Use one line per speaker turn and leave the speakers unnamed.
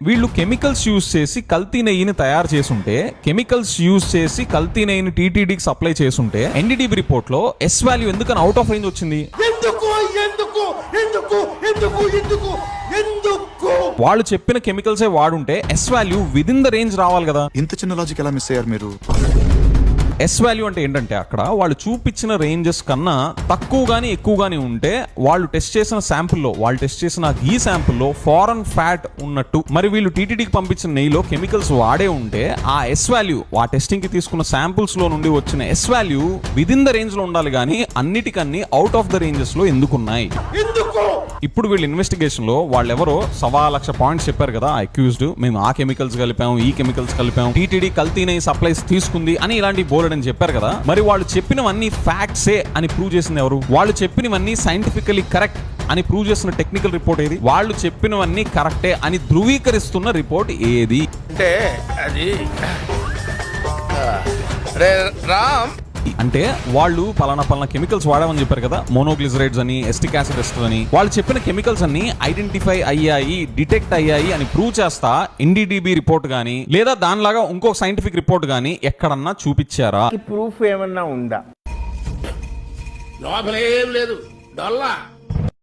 వీళ్ళు chemicals use చేసి కల్తీ నెయ్యిని తయారు చేసుంటే కెమికల్స్ యూజ్ చేసి కల్తీ నెయ్యిని టీటీడీకి సప్లై చేసుంటే ఎన్డీడీబీ రిపోర్ట్లో ఎస్ వాల్యూ ఎందుకని అవుట్ ఆఫ్ రేంజ్ వచ్చింది?
ఎందుకు ఎందుకు ఎందుకు ఎందుకు ఎందుకు ఎందుకు?
వాళ్ళు చెప్పిన కెమికల్సే వాడుంటే S value within the range రావాలి కదా.
ఇంత చిన్న లాజిక్ ఎలా మిస్ అయ్యారు మీరు?
ఎస్ వాల్యూ అంటే ఏంటంటే అక్కడ వాళ్ళు చూపించిన రేంజెస్ కన్నా తక్కువ కానీ ఎక్కువ కానీ ఉంటే వాళ్ళు టెస్ట్ చేసిన శాంపుల్లో వాళ్ళు టెస్ట్ చేసిన ఈ శాంపుల్లో ఫారెన్ ఫ్యాట్ ఉన్నట్టు మరి వీళ్ళు టీటీడీకి పంపించిన నెయ్యిలో కెమికల్స్ వాడే ఉంటే ఆ ఎస్ వాల్యూ ఆ టెస్టింగ్కి తీసుకున్న శాంపుల్స్లో నుండి వచ్చిన ఎస్ వాల్యూ విదిన్ ద రేంజ్లో ఉండాలి కానీ అన్నిటికన్నీ అవుట్ ఆఫ్ ద రేంజెస్లో ఎందుకున్నాయి? ఇప్పుడు వీళ్ళు ఇన్వెస్టిగేషన్లో వాళ్ళెవరో సవా లక్ష పాయింట్స్ చెప్పారు కదా అక్యూజ్డ్ మేము ఆ కెమికల్స్ కలిపాం ఈ కెమికల్స్ కలిపాం. టీటీడీ కల్తీనై సప్లైస్ తీసుకుంది అని ఇలాంటి బోర్డు అని చెప్పారు కదా. మరి వాళ్ళు చెప్పినవన్నీ ఫ్యాక్ట్సే అని ప్రూవ్ చేసింది ఎవరు? వాళ్ళు చెప్పినవన్నీ సైంటిఫికలీ కరెక్ట్ అని ప్రూవ్ చేసిన టెక్నికల్ రిపోర్ట్ ఏది? వాళ్ళు చెప్పినవన్నీ కరెక్టే అని ధృవీకరిస్తున్న రిపోర్ట్ ఏది?
అంటే అది రామ్
అంటే వాళ్ళు పలానా పలానా కెమికల్స్ వాడామని చెప్పారు కదా మోనోగ్లిజరైడ్స్ అని ఎస్టిక్ యాసిడ్ ఎస్టర్ అని. వాళ్ళు చెప్పిన కెమికల్స్ అన్ని ఐడెంటిఫై అయ్యాయి డిటెక్ట్ అయ్యాయి అని ప్రూవ్ చేస్తా ఎన్డీడీబీ రిపోర్ట్ గానీ లేదా దానిలాగా ఇంకొక సైంటిఫిక్ రిపోర్ట్ గానీ ఎక్కడన్నా చూపించారా?
ప్రూఫ్ ఏమన్నా ఉందా?
లోపల ఏం లేదు. డొల్లా.